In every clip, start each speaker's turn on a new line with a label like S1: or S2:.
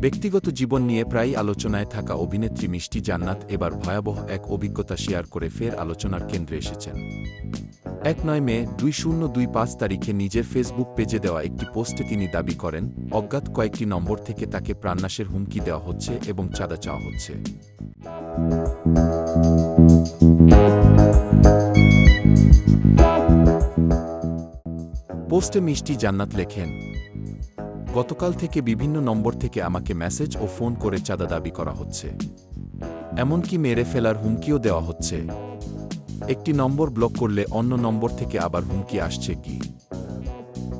S1: ব্যক্তিগত জীবন নিয়ে প্রায়ই আলোচনায় থাকা অভিনেত্রী মিষ্টি জান্নাত এবার ভয়াবহ এক অভিজ্ঞতা শেয়ার করে ফের আলোচনার কেন্দ্রে এসেছেন। এক নয় মে, দুই শূন্য দুই পাঁচ তারিখে নিজের ফেসবুক পেজে দেওয়া একটি পোস্টে তিনি দাবি করেন, অজ্ঞাত কয়েকটি নম্বর থেকে তাকে প্রাণনাশের হুমকি দেওয়া হচ্ছে এবং চাঁদা চাওয়া হচ্ছে। পোস্টে মিষ্টি জান্নাত লেখেন গতকাল থেকে বিভিন্ন নম্বর থেকে আমাকে মেসেজ ও ফোন করে চাঁদা দাবি করা হচ্ছে। এমনকি মেরে ফেলার হুমকিও দেওয়া হচ্ছে। একটি নম্বর ব্লক করলে অন্য নম্বর থেকে আবার হুমকি আসছে কি?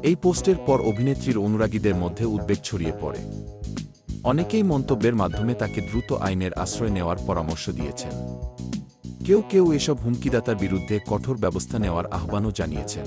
S1: এই পোস্টের পর অভিনেত্রীর অনুরাগীদের মধ্যে উদ্বেগ ছড়িয়ে পড়ে। অনেকেই মন্তব্যের মাধ্যমে তাকে দ্রুত আইনের আশ্রয় নেওয়ার পরামর্শ দিয়েছেন। কেউ কেউ এসব হুমকিদাতার বিরুদ্ধে কঠোর ব্যবস্থা নেওয়ার আহ্বানও জানিয়েছেন।